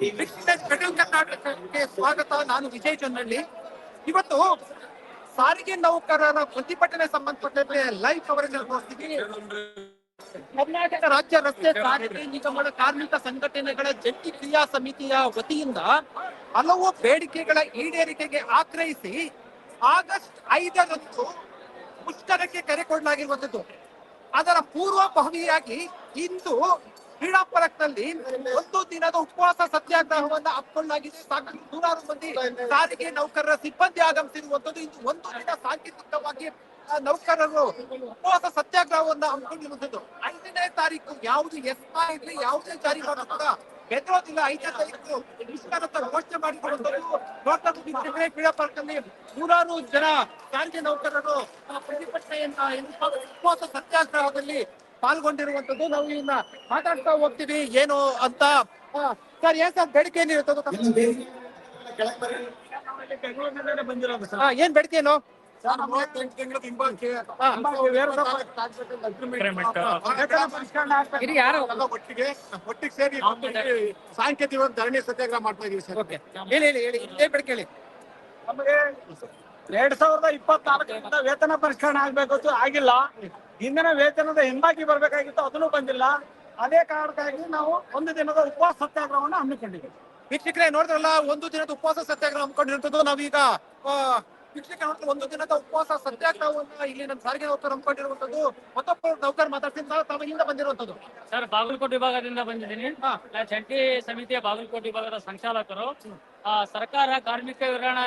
Special ಕರ್ನಾಟಕಕ್ಕೆ ಸ್ವಾಗತ. ನಾನು ವಿಜಯ್ ಚಂದ್ರಳ್ಳಿ. ಇವತ್ತು ಸಾರಿಗೆ ನೌಕರರ ಪ್ರತಿಭಟನೆ ಸಂಬಂಧಪಟ್ಟಂತೆ ಲೈವ್ ಕವರೇಜ್ ತೋರಿಸ್ತೀವಿ ಕರ್ನಾಟಕ ರಾಜ್ಯ ರಸ್ತೆ ಸಾರಿಗೆ ನಿಗಮದ ಕಾರ್ಮಿಕ ಸಂಘಟನೆಗಳ ಜಂಟಿ ಕ್ರಿಯಾ ಸಮಿತಿಯ ವತಿಯಿಂದ ಹಲವು ಬೇಡಿಕೆಗಳ ಈಡೇರಿಕೆಗೆ ಆಗ್ರಹಿಸಿ ಆಗಸ್ಟ್ ಐದರಂದು ಮುಷ್ಕರಕ್ಕೆ ಕರೆ ಕೊಡಲಾಗಿರುವಂತದ್ದು. ಅದರ ಪೂರ್ವಭಾವಿಯಾಗಿ ಇಂದು ಕ್ರೀಡಾ ಪಾರ್ಕ್ನಲ್ಲಿ ಒಂದು ದಿನದ ಉಪವಾಸ ಸತ್ಯಾಗ್ರಹವನ್ನ ಹಮ್ಮಿಕೊಳ್ಳಲಾಗಿದೆ. ಸಾಕಷ್ಟು ನೂರಾರು ಮಂದಿ ಸಾರಿಗೆ ನೌಕರರ ಸಿಬ್ಬಂದಿ ಆಗಮಿಸಿರುವಂತದ್ದು ಇಂದು ಒಂದು ದಿನ ಸಾಂಕೇತಿಕವಾಗಿ ನೌಕರರು ಉಪವಾಸ ಸತ್ಯಾಗ್ರಹವನ್ನ ಹಮ್ಮಿಕೊಂಡಿರುವಂತದ್ದು ಐದನೇ ತಾರೀಕು ಯಾವುದು ಎಸ್ಮಾ ಇರ್ಲಿ ಯಾವುದೇ ಜಾರಿ ಕೂಡ ಬೆದರೋದಿಲ್ಲ ಐದನೇ ತಾರೀಕು ಘೋಷಣೆ ಮಾಡಿರುವಂತದ್ದು ನೋಡ್ತಾ ಪಾರ್ಕ್ನಲ್ಲಿ ನೂರಾರು ಜನ ಸಾರಿಗೆ ನೌಕರರು ಪ್ರತಿಭಟನೆಯನ್ನ ಉಪವಾಸ ಸತ್ಯಾಗ್ರಹದಲ್ಲಿ ಪಾಲ್ಗೊಂಡಿರುವಂತದ್ದು ನಾವು ಇನ್ನ ಮಾತಾಡ್ತಾ ಹೋಗ್ತೀವಿ. ಏನು ಅಂತ ಸರ್ ಏನ್ ಸರ್ ಬೇಡಿಕೆ ಹಾ, ಏನ್ ಬೇಡಿಕೆ ಏನು. ಇದು? ಒಟ್ಟಿಗೆ ಒಟ್ಟಿಗೆ ಸೇರಿ ಸಾಂಕೇತಿಕ ಧರಣಿ ಸತ್ಯಾಗ್ರಹ ಮಾಡ್ತಾ ಇದೀವಿ ಸರ್. ಹೇಳಿ ಹೇಳಿ ಹೇಳಿ. ಏನ್ ಬೇಡಿಕೆ ಹೇಳಿ? ನಮಗೆ ಎರಡ್ ಸಾವಿರದ ಇಪ್ಪತ್ನಾಲ್ಕರಿಂದ ವೇತನ ಪರಿಷ್ಕರಣೆ ಆಗ್ಬೇಕು ಅಂತ ಆಗಿಲ್ಲ. ಹಿಂದಿನ ವೇತನದ ಹಿಂಬಾಕಿ ಬರ್ಬೇಕಾಗಿತ್ತು ಅದನ್ನು ಬಂದಿಲ್ಲ. ಅದೇ ಕಾರಣಕ್ಕಾಗಿ ನಾವು ಒಂದು ದಿನದ ಉಪವಾಸ ಸತ್ಯಾಗ್ರಹವನ್ನು ಹಮ್ಮಿಕೊಂಡಿದ್ದೀವಿ. ವೀಕ್ಷಕರೇ ನೋಡಿದ್ರಲ್ಲ ಒಂದು ದಿನದ ಉಪವಾಸ ಸತ್ಯಾಗ್ರಹ ಹಮ್ಮಿಕೊಂಡಿರುವಂತದ್ದು ನಾವೀಗ ವೀಕ್ಷಕ ವೀಕ್ಷಕರೇ ನೋಡಿದ್ರೆ ಒಂದು ದಿನದ ಉಪವಾಸ ಸತ್ಯಾಗ್ರಹವನ್ನ ಇಲ್ಲಿ ನಮ್ಮ ಸಾರಿಗೆ ನೌಕರು ಹಮ್ಮಿಕೊಂಡಿರುವಂತದ್ದು ಮತ್ತೊಬ್ಬ ನೌಕರ್ ಮಾತಾಡ್ತೀನಿ ಸರ್ ತಾವು ಹಿಂದೆ ಬಂದಿರುವಂತದ್ದು ಸರ್ ಬಾಗಲಕೋಟೆ ವಿಭಾಗದಿಂದ ಬಂದಿದ್ದೀನಿ. ಚಂಟಿ ಸಮಿತಿಯ ಬಾಗಲಕೋಟೆ ವಿಭಾಗದ ಸಂಚಾಲಕರು. ಆ, ಸರ್ಕಾರ ಕಾರ್ಮಿಕ ವಿವರಣ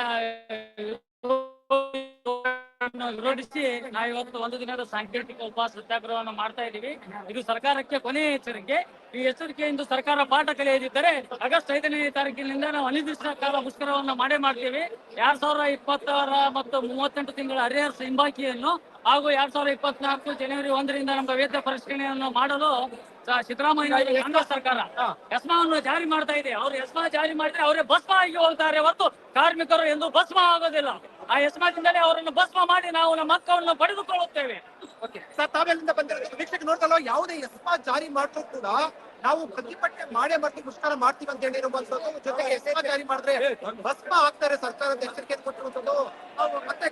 ವಿರೋಧಿಸಿ ನಾವು ಇವತ್ತು ಒಂದು ದಿನದ ಸಾಂಕೇತಿಕ ಉಪವಾಸ ಸತ್ಯಾಗ್ರಹವನ್ನು ಮಾಡ್ತಾ ಇದ್ದೀವಿ. ಇದು ಸರ್ಕಾರಕ್ಕೆ ಕೊನೆಯ ಎಚ್ಚರಿಕೆ. ಈ ಎಚ್ಚರಿಕೆಯಿಂದ ಸರ್ಕಾರ ಪಾಠ ಕಲಿಯದಿದ್ದರೆ ಆಗಸ್ಟ್ ಐದನೇ ತಾರೀಕಿನಿಂದ ನಾವು ಅನಿರ್ದಿಷ್ಟ ಕಾಲ ಮುಷ್ಕರವನ್ನು ಮಾಡೇ ಮಾಡ್ತೀವಿ. ಎರಡ್ ಸಾವಿರದ ಇಪ್ಪತ್ತರ ಮತ್ತು ಮೂವತ್ತೆಂಟು ತಿಂಗಳ ಹರಿಹರ್ಸ್ ಹಿಂಬಾಕಿಯನ್ನು ಹಾಗೂ ಎರಡ್ ಸಾವಿರದ ಇಪ್ಪತ್ನಾಲ್ಕು ಜನವರಿ ಒಂದರಿಂದ ನಮ್ಮ ವೇತನ ಪರಿಷ್ಕರಣೆಯನ್ನು ಮಾಡಲು ಸಿದ್ದರಾಮಯ್ಯ ಕಾಂಗ್ರೆಸ್ ಸರ್ಕಾರ ಎಸ್ಮಾವನ್ನು ಜಾರಿ ಮಾಡ್ತಾ ಇದೆ. ಅವ್ರು ಎಸ್ಮಾ ಜಾರಿ ಮಾಡಿದ್ರೆ ಅವರೇ ಭಸ್ಮ ಆಗಿ ಹೋಗ್ತಾರೆ ಹೊರತು ಕಾರ್ಮಿಕರು ಎಂದು ಭಸ್ಮ ಆಗೋದಿಲ್ಲ. ಆ ಎಸ್ಮಾದಿಂದಲೇ ಅವರನ್ನು ಭಸ್ಮ ಮಾಡಿ ನಾವು ನಮ್ಮ ಹಕ್ಕನ್ನು ಪಡೆದುಕೊಳ್ಳುತ್ತೇವೆ. ಓಕೆ ಸರ್ ತಾವೆಲ್ಲಿಂದ ಬಂದಿರೋದು? ವೀಕ್ಷಕ ನೋಡ್ತಲ್ಲ ಯಾವುದೇ ಎಸ್ಮಾ ಜಾರಿ ಮಾಡಿದ್ರು ಕೂಡ ನಾವು ಪ್ರತಿಭಟನೆ ಮಾಡೇ ಮಾಡ್ತೀವಿ ಮುಷ್ಕರ ಮಾಡ್ತೀವಿ ಅಂತ ಹೇಳಿರುವಂತದ್ದು ಜೊತೆಗೆ ಎಸ್ಮಾ ಜಾರಿ ಮಾಡಿದ್ರೆ ಭಸ್ಮ ಆಗ್ತಾರೆ ಸರ್ಕಾರದ ಎಚ್ಚರಿಕೆ ಕೊಟ್ಟಿರುವಂತದ್ದು ಮತ್ತೆ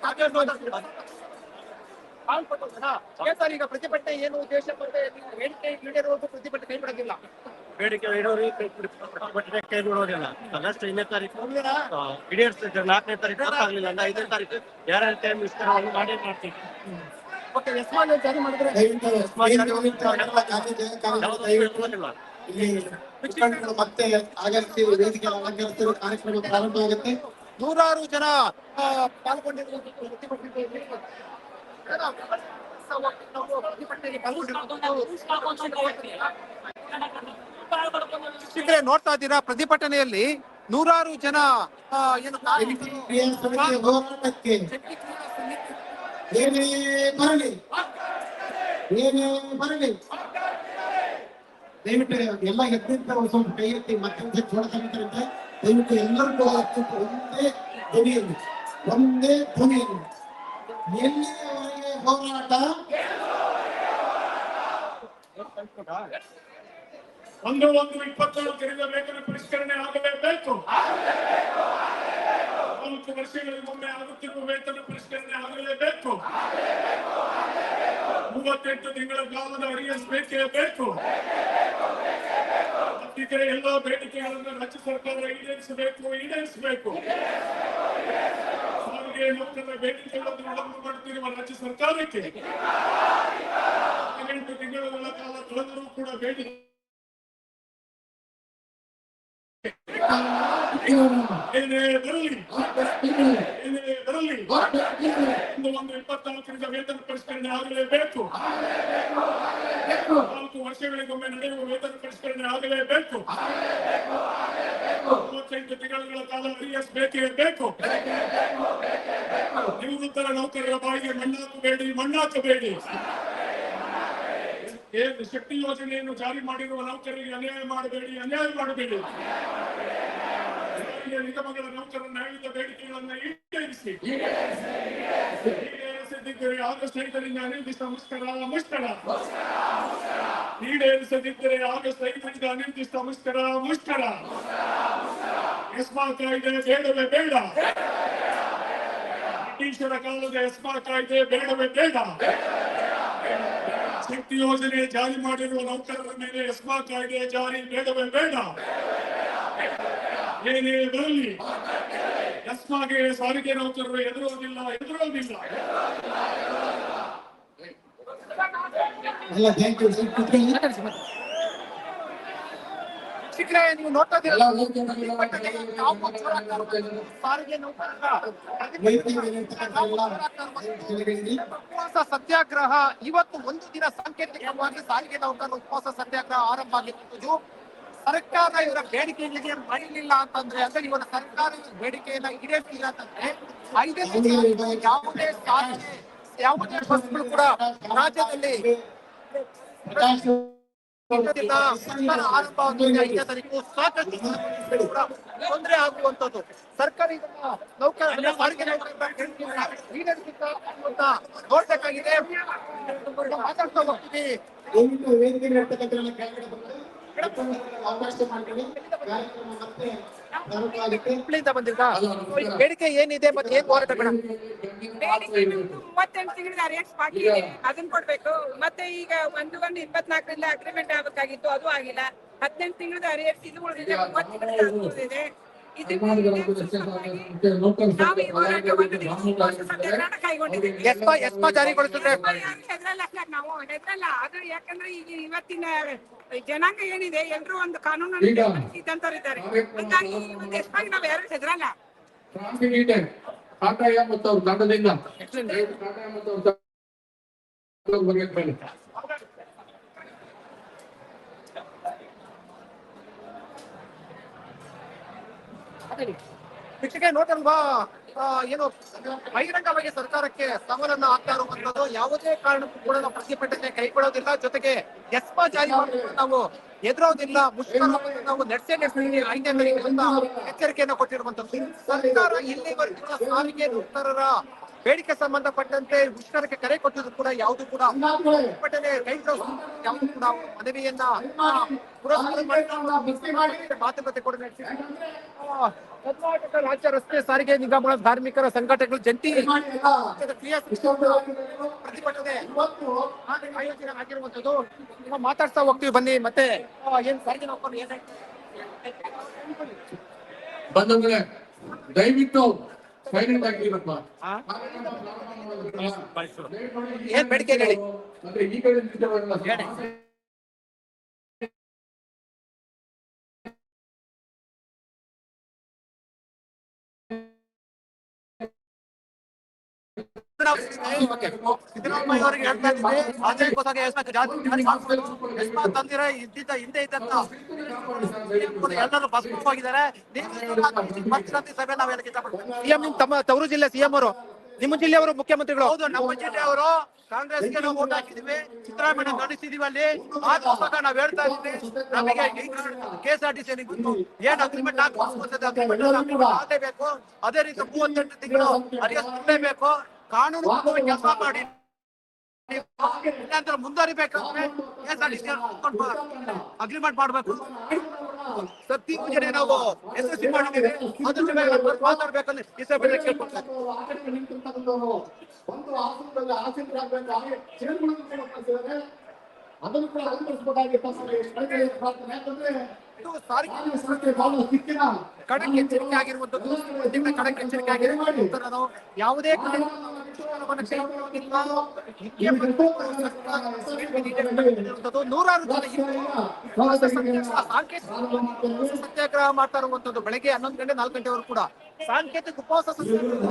ಸರ್ ಈಗ ಪ್ರತಿಭಟನೆ ಏನು ಉದ್ದೇಶ ಮತ್ತೆ ನೀವು ಹೇಳಿಕೆ ಈಡೇರುವಂತ ಪ್ರತಿಭಟನೆ ಕೈ ಬಿಡೋದಿಲ್ಲ ಬೇಡಿಕೆ ಇಡೋರಿ ಪ್ರತಿಭಟನೆ ಕೈ ಬಿಡೋದಿಲ್ಲ ಆಗಸ್ಟ್ ಐದನೇ ತಾರೀಕು. ಆ, ಈಡೇರಿಸ್ತಿದ್ದೆ ನಾಲ್ಕನೇ ತಾರೀಕು ಆಗ್ಲಿಲ್ಲ. ಅಂದ್ರೆ ಐದನೇ ತಾರೀಕು ಯಾರು ಟೈಮ್ ವಿಸ್ತರಣೆ ಮಾಡೇ ಮಾಡ್ತೀವಿ. ಓಕೆ ಯಸ್ಮಾನ್ ಜಾರಿ ಮಾಡಿದ್ರೆ. ಇಲ್ಲಿ ಮತ್ತೆ ಆಗಸ್ಟ್ ವೇದಿಕೆ ಅಲಂಕರಿಸಿದ ಕಾರ್ಯಕ್ರಮ ಪ್ರಾರಂಭ ಆಗುತ್ತೆ. ನೂರಾರು ಜನ ಪಾಲ್ಗೊಂಡಿರುವ ವೀಕ್ಷಕರೇ ನೋಡ್ತಾ ಇದ್ದೀರಾ? ಪ್ರತಿಭಟನೆಯಲ್ಲಿ ನೂರಾರು ಜನ ಏನು ದಯವಿಟ್ಟು ಎಲ್ಲ ಸ್ವಲ್ಪ ಕೈ ಮತ್ತೆ ಸಮಿತಿರುತ್ತೆ ದಯವಿಟ್ಟು ಕೂಡ ಒಂದೇ ಧ್ವನಿಯಲ್ಲಿ ಒಂದೇ ಧ್ವನಿಯಲ್ಲಿ. ಎಲ್ಲಿಯವರೆಗೆ ಹೋರಾಟ? ಒಂದು ಒಂದು ಇಪ್ಪತ್ನಾಲ್ಕರಿಂದ ವೇತನ ಪರಿಷ್ಕರಣೆ ಆಗಲೇಬೇಕು. ನಾಲ್ಕು ವರ್ಷಗಳಿಗೊಮ್ಮೆ ಆಗುತ್ತಿರುವ ವೇತನ ಪರಿಷ್ಕರಣೆ ಆಗಲೇಬೇಕು. ಮೂವತ್ತೆಂಟು ತಿಂಗಳ ಕಾಲದ ಅರಿಯಸ್ ಬೇಕೇ ಬೇಕು. ಮತ್ತಿತರ ಎಲ್ಲ ಬೇಡಿಕೆಗಳನ್ನು ರಾಜ್ಯ ಸರ್ಕಾರ ಈಡೇರಿಸಬೇಕು ಈಡೇರಿಸಬೇಕು. ಸಾರಿಗೆ ಮಕ್ಕಳ ಬೇಡಿಕೆಗಳನ್ನು ಒಳಗೊಂಡು ಮಾಡುತ್ತಿರುವ ರಾಜ್ಯ ಸರ್ಕಾರಕ್ಕೆ ಹದಿನೆಂಟು ತಿಂಗಳ ಕಾಲ ಕಳೆದರೂ ಕೂಡ ಬೇಡಿಕೆ. ಏನೇ ಬರಲಿ ಏನೇ ಬರಲಿ, ಒಂದು ಒಂದು ಇಪ್ಪತ್ನಾಲ್ಕರಿಂದ ವೇತನ ಪರಿಷ್ಕರಣೆ ಆಗಲೇಬೇಕು. ನಾಲ್ಕು ವರ್ಷಗಳಿಗೊಮ್ಮೆ ನಡೆಯುವ ವೇತನ ಪರಿಷ್ಕರಣೆ ಆಗಲೇಬೇಕು. ಮೂವತ್ತೆಂಟು ತಿಂಗಳ ಕಾಲ ಅರಿಯಸ್ ಬೇಕೇ ಬೇಕು. ನಿವೃತ್ತರ ನೌಕರರ ಬಾಯಿಗೆ ಮಣ್ಣಾಕಬೇಡಿ ಮಣ್ಣಾಕಬೇಡಿ. ಏನು ಶಕ್ತಿ ಯೋಜನೆಯನ್ನು ಜಾರಿ ಮಾಡಿರುವ ನೌಕರರಿಗೆ ಅನ್ಯಾಯ ಮಾಡಬೇಡಿ ಅನ್ಯಾಯ ಮಾಡಬೇಡಿ. ನಿಗಮಗಳ ನೌಕರರ ನ್ಯಾಯಯುತ ಬೇಡಿಕೆಗಳನ್ನು ಈಡೇರಿಸಿ. ಈಡೇರಿಸದಿದ್ದರೆ ಆಗಸ್ಟ್ ಐದರಿಂದ ಅನಿರ್ದಿಷ್ಟ ಮುಷ್ಕರ ಮುಷ್ಕರ. ಈಡೇರಿಸದಿದ್ದರೆ ಆಗಸ್ಟ್ ಐದರಿಂದ ಅನಿರ್ದಿಷ್ಟ ಮುಷ್ಕರ ಮುಷ್ಕರ. ಎಸ್ಮಾ ಕಾಯ್ದೆ ಬೇಡವೇ ಬೇಡ. ಬ್ರಿಟಿಷರ ಕಾಲದ ಎಸ್ಮಾ ಕಾಯ್ದೆ ಬೇಡವೇ ಬೇಡ. ಶಕ್ತಿ ಯೋಜನೆ ಜಾರಿ ಮಾಡಿರುವ ನೌಕರರ ಮೇಲೆ ಎಸ್ಮಾ ಕಾಯ್ದೆ ಜಾರಿ. ಬೇಡವೇ ಬೇಡ. ಏನೇ ಬರಲಿ ಎಸ್ಮಾಗೆ ಸಾರಿಗೆ ನೌಕರರು ಎದುರೋದಿಲ್ಲ ಎದುರೋದಿಲ್ಲ ಎಲ್ಲ ಥ್ಯಾಂಕ್ ಯು ನೀವು ಸಾರಿಗೆ ನೌಕರರ ಸತ್ಯಾಗ್ರಹ. ಇವತ್ತು ಒಂದು ದಿನ ಸಾಂಕೇತಿಕವಾಗಿ ಸಾರಿಗೆ ನೌಕರರ ಉಪವಾಸ ಸತ್ಯಾಗ್ರಹ ಆರಂಭ ಆಗಿರುವುದು ಸರ್ಕಾರ ಇವರ ಬೇಡಿಕೆಗಳಿಗೆ ಮಣಿಲಿಲ್ಲ ಅಂತಂದ್ರೆ, ಅಂದ್ರೆ ಇವರ ಸರ್ಕಾರ ಬೇಡಿಕೆಯನ್ನ ಈಡೇರಿಸಿಲ್ಲ ಅಂತಂದ್ರೆ ಐದನೇ ಯಾವುದೇ ಸಾರಿಗೆ, ಯಾವುದೇ ಬಸ್ಗಳು ಕೂಡ ರಾಜ್ಯದಲ್ಲಿ ಸರ್ಕಾರ ಸಾಕಷ್ಟು ಕೂಡ ತೊಂದರೆ ಆಗುವಂತದ್ದು ಸರ್ಕಾರ ನೌಕರ ಸಾರಿಗೆ ನೋಡ್ಬೇಕಾಗಿದೆ ಮಾತಾಡ್ತಾ ಹೋಗ್ತೀವಿ. ದಯವಿಟ್ಟು ಅವಕಾಶ ಕಾರ್ಯಕ್ರಮ ಮತ್ತೆ ಬೇಡಿಕೆ ಏನಿದೆ ಮತ್ತೆ ಏನ್ ಹೋರಾಟ ಮೇಡಮ್ ಮೂವತ್ತೆಂಟು ತಿಂಗಳಿಗೆ ಅರಿಯನ್ಸ್ ಬಾಕಿ ಇದೆ ಅದನ್ನ ಕೊಡ್ಬೇಕು. ಮತ್ತೆ ಈಗ ಒಂದು ಒಂದು ಇಪ್ಪತ್ನಾಲ್ಕರಿಂದ ಅಗ್ರಿಮೆಂಟ್ ಆಗಬೇಕಾಗಿತ್ತು. ಅದು ಆಗಿಲ್ಲ. ಹದಿನೆಂಟು ತಿಂಗಳದ ಅರಿಯನ್ಸ್ ಇದು ಉಳಿದಿದೆ. ಮೂವತ್ತು ತಿಂಗಳ ಉಳಿದಿದೆ. ನಾವು ಹೆದ್ರಲ್ಲ. ಅದು ಯಾಕಂದ್ರೆ ಈಗ ಇವತ್ತಿನ ಜನಾಂಗ ಏನಿದೆ? ಎಲ್ರು ಒಂದು ಕಾನೂನು ಇದ್ದಾರೆ. ಹಾಗಾಗಿ ನಾವು ಯಾರು ಹೆದ್ರಲ್ಲ. ಕಾಟಾಯ ಮತ್ತು ಅವ್ರ ತಂಡದಿಂದ ಆ, ಏನು ಬಹಿರಂಗವಾಗಿ ಸರ್ಕಾರಕ್ಕೆ ಸವಾಲನ್ನ ಆಗ್ತಾ ಇರುವಂತದ್ದು ಯಾವುದೇ ಕಾರಣಕ್ಕೂ ಕೂಡ ನಾವು ಪ್ರತಿಭಟನೆ ಕೈಗೊಳ್ಳೋದಿಲ್ಲ. ಜೊತೆಗೆ ಎಸ್ಪಾ ಜಾರಿ ನಾವು ಎದುರೋದಿಲ್ಲ ಮುಷ್ಕರವನ್ನು ನಡೆಸೇ ನಡೆಸ್ತೀವಿ ಐದನೇ ತಾರೀಕಿನಿಂದ ಎಚ್ಚರಿಕೆಯನ್ನು ಕೊಟ್ಟಿರುವಂತದ್ದು. ಸರ್ಕಾರ ಇಲ್ಲಿವರೆಗೂ ಸಾರಿಗೆ ನೌಕರರ ಬೇಡಿಕೆ ಸಂಬಂಧಪಟ್ಟಂತೆ ಮುಷ್ಕರಕ್ಕೆ ಕರೆ ಕೊಟ್ಟಿದ್ರು ಕೂಡ ಯಾವುದು ಕೂಡ ಪ್ರತಿಭಟನೆ ರೈತರು ಯಾವುದು ಕೂಡ ಮನವಿಯನ್ನ ಮಾತುಕತೆ ಕೂಡ ನಡೆಸಿದ್ರು. ಆ, ಕರ್ನಾಟಕ ರಾಜ್ಯ ರಸ್ತೆ ಸಾರಿಗೆ ನಿಗಮಗಳ ಧಾರ್ಮಿಕರ ಸಂಘಟನೆಗಳು ಜಂಟಿ ಪ್ರತಿಭಟನೆ ಆಯೋಜನೆ ಆಗಿರುವಂತದ್ದು. ಮಾತಾಡ್ತಾ ಹೋಗ್ತೀವಿ ಬನ್ನಿ. ಮತ್ತೆ ಏನ್ ಸಾರಿಗೆ ನೋಡ್ಕೊಂಡು ಏನಾಯ್ತು ಬಂಧುಗಳೇ ದಯವಿಟ್ಟು ಸೈಲೆಂಟ್ ಏನ್ ಬೇಡಿಕೆ ಹೇಳಿ? ಅಂದ್ರೆ ಈ ಕಡೆ ಸಿದ್ದರಾಮಯ್ಯ ಅವರಿಗೆ ಹೇಳ್ತಾ ಜಾರಿ ತಂದಿರ ಇದ್ದಿದ್ದ ಹಿಂದೆ ಇದ್ದಂತ ಎಲ್ಲರೂ ಬಸ್ ಹೋಗಿದ್ದಾರೆ. ಸಭೆ ನಾವೆಲ್ಲ ಸಿಎಂ ನಿಮ್ ತಮ್ಮ ತವರು ಜಿಲ್ಲೆ ಸಿಎಂ ಅವರು. ನಿಮ್ಮ ಜಿಲ್ಲೆಯವರು ಮುಖ್ಯಮಂತ್ರಿಗಳು. ಹೌದು ನಮ್ಮ ಜಿಲ್ಲೆಯವರು ಕಾಂಗ್ರೆಸ್ಗೆ ನಾವು ಓಟ್ ಹಾಕಿದೀವಿ. ಸಿದ್ದರಾಮಯ್ಯ ನಡೆಸಿದೀವಿ ಅಲ್ಲಿ. ಆ ಪುಸ್ತಕ ನಾವ್ ಹೇಳ್ತಾ ಇದ್ದೀವಿ. ನಮಗೆ K S R T C ಏನ್ ಅಗ್ರಿಮೆಂಟ್ ಆಗಲೇಬೇಕು ಅದೇ ರೀತಿ ಮೂವತ್ತೆಂಟು ತಿಂಗಳು ಅರಿಯಲೇಬೇಕು ಕಾನೂನು ಕೆಲಸ ಮಾಡಿ. ಇಲ್ಲಾಂದ್ರೆ ಮುಂದುವರಿಬೇಕಂದ್ರೆ ಅಗ್ರಿಮೆಂಟ್ ಮಾಡ್ಬೇಕು. ಸತ್ತಿ ಯೋಜನೆ ನಾವು ಯಶಸ್ವಿ ಮಾಡಿದ್ದೀವಿ. ಅದ್ರ ಮೇಲೆ ಮಾತಾಡ್ಬೇಕಂದ್ರೆ ಈ ಸಭೆಯಲ್ಲಿ ಕೇಳ್ಕೊಳ್ತಾರೆ. ನಿಂತಿರ್ತಕ್ಕಂಥವ್ರು ಒಂದು ಆಸನದಲ್ಲಿ ಆಸೀನರಾಗಬೇಕು ಹಾಗೆ ಚೇರ್ಗಳನ್ನು ಕೂಡ ಕಳಿಸಿದ್ದಾರೆ ಅದನ್ನು ಕೂಡ ಅನುಸರಿಸಬೇಕಾಗಿತ್ತು ಕಳೆದ ಪ್ರಾರ್ಥನೆ ಯಾಕಂದ್ರೆ ಇದು ಸಾರಿಗೆ ಸಂಸ್ಥೆ ಬಹಳ ಖಡಕ್ ಎಚ್ಚರಿಕೆ ಆಗಿರುವಂತದ್ದು. ಖಡಕ್ ಎಚ್ಚರಿಕೆ ನಾವು ಯಾವುದೇ ಕಾರಣಕ್ಕೂ ನೂರಾರು ಜನ ಸತ್ಯಾಗ್ರಹ ಮಾಡ್ತಾ ಇರುವಂತದ್ದು ಬೆಳಗ್ಗೆ ಹನ್ನೊಂದು ಗಂಟೆ ನಾಲ್ಕು ಗಂಟೆವರೆಗೂ ಕೂಡ. ಸಾಂಕೇತಿಕ ಉಪವಾಸ ಸತ್ಯಾಗ್ರಹ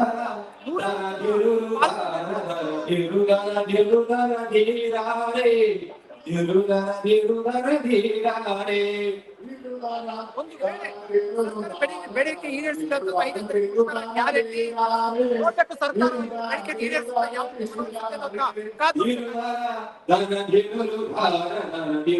ಒಂದು ವೇಳೆ ಬೇಡಿಕೆ- ಬೇಡಿಕೆ ಈಡೇರಿಸಿದಂತ ಐದು ಗ್ಯಾರಂಟಿ ನೋಡ್ಬೇಕು ಸರ್ಕಾರ ಬೇಡಿಕೆ ಈಡೇರಿಸಿದ ಯಾವ ಕಾದು